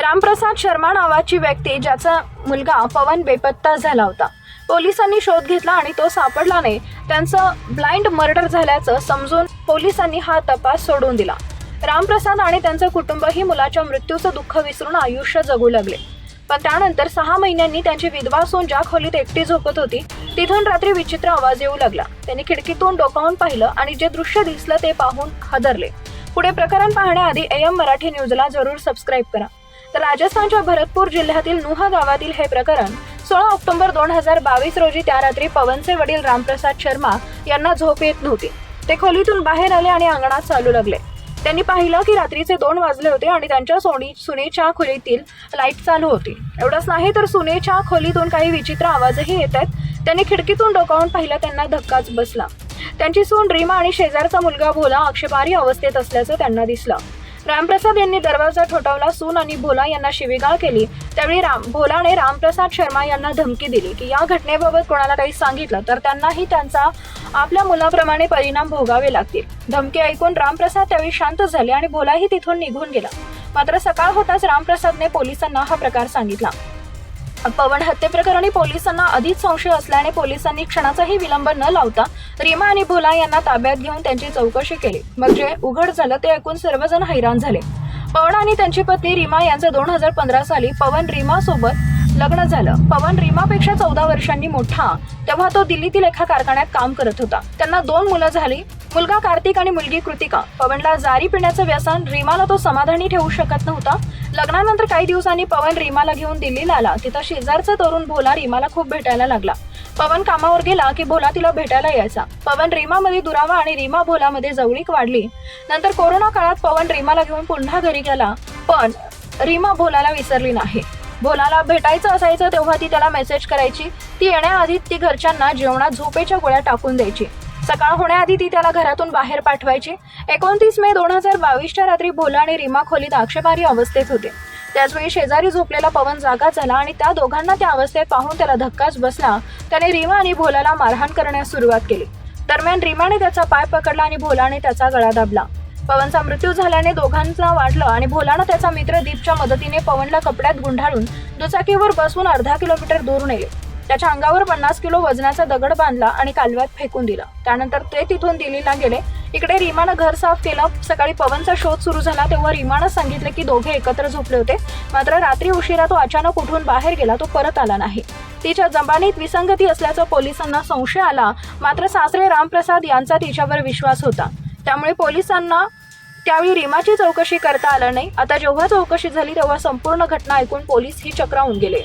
रामप्रसाद शर्मा नावाची व्यक्ती ज्याचा मुलगा पवन बेपत्ता झाला होता. पोलिसांनी शोध घेतला आणि तो सापडला नाही. त्यांचं ब्लाइंड मर्डर झाल्याचं समजून पोलिसांनी हा तपास सोडून दिला. रामप्रसाद आणि त्यांचं कुटुंबही मुलाच्या मृत्यूचं दुःख विसरून आयुष्य जगू लागले. पण त्यानंतर सहा महिन्यांनी त्यांची विधवा सून ज्या खोलीत एकटी झोपत होती तिथून रात्री विचित्र आवाज येऊ लागला. त्यांनी खिडकीतून डोकावून पाहिलं आणि जे दृश्य दिसलं ते पाहून हदरले. पुढे प्रकरण पाहण्याआधी एम मराठी न्यूजला जरूर सबस्क्राईब करा. राजस्थानच्या भरतपूर जिल्ह्यातील नुहा गावातील हे प्रकरण सोळा ऑक्टोबर दोन हजार बावीस रोजी त्या रात्री पवनचे वडील रामप्रसाद शर्मा यांना झोप येत नव्हती. ते खोलीतून बाहेर आले आणि अंगणात चालू लागले. त्यांनी पाहिलं की रात्रीचे दोन वाजले होते आणि त्यांच्या सोनी सुनेच्या खोलीतील लाइट चालू होती. एवढंच नाही तर सुनेच्या खोलीतून काही विचित्र आवाजही येत आहेत. त्यांनी खिडकीतून डोकावून पाहिलं त्यांना धक्काच बसला. त्यांची सून रीमा आणि शेजारचा मुलगा भोला आक्षेपारी अवस्थेत असल्याचं त्यांना दिसलं. रामप्रसाद यांनी दरवाजा ठोठावला सून आणि भोला यांना शिवीगाळ केली. त्यावेळी राम भोलाने रामप्रसाद शर्मा यांना धमकी दिली की या घटनेबाबत कोणाला काही सांगितलं तर त्यांनाही त्यांचा आपल्या मुलाप्रमाणे परिणाम भोगावे लागतील. धमकी ऐकून रामप्रसाद त्यावेळी शांत झाले आणि भोलाही तिथून निघून गेला. मात्र सकाळ होताच रामप्रसादने पोलिसांना हा प्रकार सांगितला. पवन हत्येप्रकरणी पोलिसांना अधिक संशय असल्याने पोलिसांनी क्षणाचाही विलंब न लावता रीमा आणि भोला यांना ताब्यात घेऊन त्यांची चौकशी केली. मग जे उघड झालं ते ऐकून सर्वजण हैराण झाले. पवन आणि त्यांची पत्नी रीमा यांचं दोन हजार पंधरा साली पवन रीमा सोबत लग्न झालं. पवन रीमापेक्षा चौदा वर्षांनी मोठा. तेव्हा तो दिल्लीतील एका कारखान्यात काम करत होता. त्यांना दोन मुलं झाली. मुलगा कार्तिक आणि मुलगी कृतिका. पवनला जारी पिण्याचं व्यसन रीमाला तो समाधानी ठेवू शकत नव्हता. लग्नानंतर काही दिवसांनी पवन रीमाला घेऊन दिल्लीला आला. तिथं शेजारचा तरुण भोला रीमाला खूप भेटायला लागला. पवन कामावर गेला की भोला तिला भेटायला यायचा. पवन रीमामध्ये दुरावा आणि रीमा भोलामध्ये जवळीक वाढली. नंतर कोरोना काळात पवन रीमाला घेऊन पुन्हा घरी गेला. पण रीमा भोलाला विसरली नाही. भोलाला भेटायचं असायचं तेव्हा ती त्याला मेसेज करायची. ती येण्याआधी ती घरच्यांना जेवणात झोपेच्या गोळ्या टाकून द्यायची. सकाळ होण्याआधी ती त्याला घरातून बाहेर पाठवायची. एकोणतीस मे दोन हजार बावीसच्या रात्री भोला आणि रीमा खोलीत आक्षेपारी अवस्थेत होते. त्याचवेळी शेजारी झोपलेला पवन जागा झाला आणि त्या दोघांना त्या अवस्थेत पाहून त्याला धक्काच बसला. त्याने रीमा आणि भोलाला मारहाण करण्यास सुरुवात केली. दरम्यान रीमाने त्याचा पाय पकडला आणि भोलाने त्याचा गळा दाबला. पवनचा मृत्यू झाल्याने दोघांना वाढलं आणि भोलानं त्याचा मित्र दीपच्या मदतीने पवनला कपड्यात गुंढाळून दुचाकीवर बसवून अर्धा किलोमीटर दूर नेले. त्याच्या अंगावर पन्नास किलो वजनाचा दगड बांधला आणि कालव्यात फेकून दिला. त्यानंतर ते तिथून दिल्लीला गेले. इकडे रीमानं घर साफ केलं. सकाळी पवनचा शोध सुरू झाला तेव्हा रीमानं सांगितलं की दोघे एकत्र झोपले होते. मात्र रात्री उशिरा तो अचानक उठून बाहेर गेला. तो परत आला नाही. तिच्या जबानीत विसंगती असल्याचा पोलिसांना संशय आला. मात्र सासरे रामप्रसाद यांचा तिच्यावर विश्वास होता. त्यामुळे पोलिसांना त्यावेळी रीमाची चौकशी करता आलं नाही. आता जेव्हा चौकशी झाली तेव्हा संपूर्ण घटना ऐकून पोलीस ही चक्रावून गेले.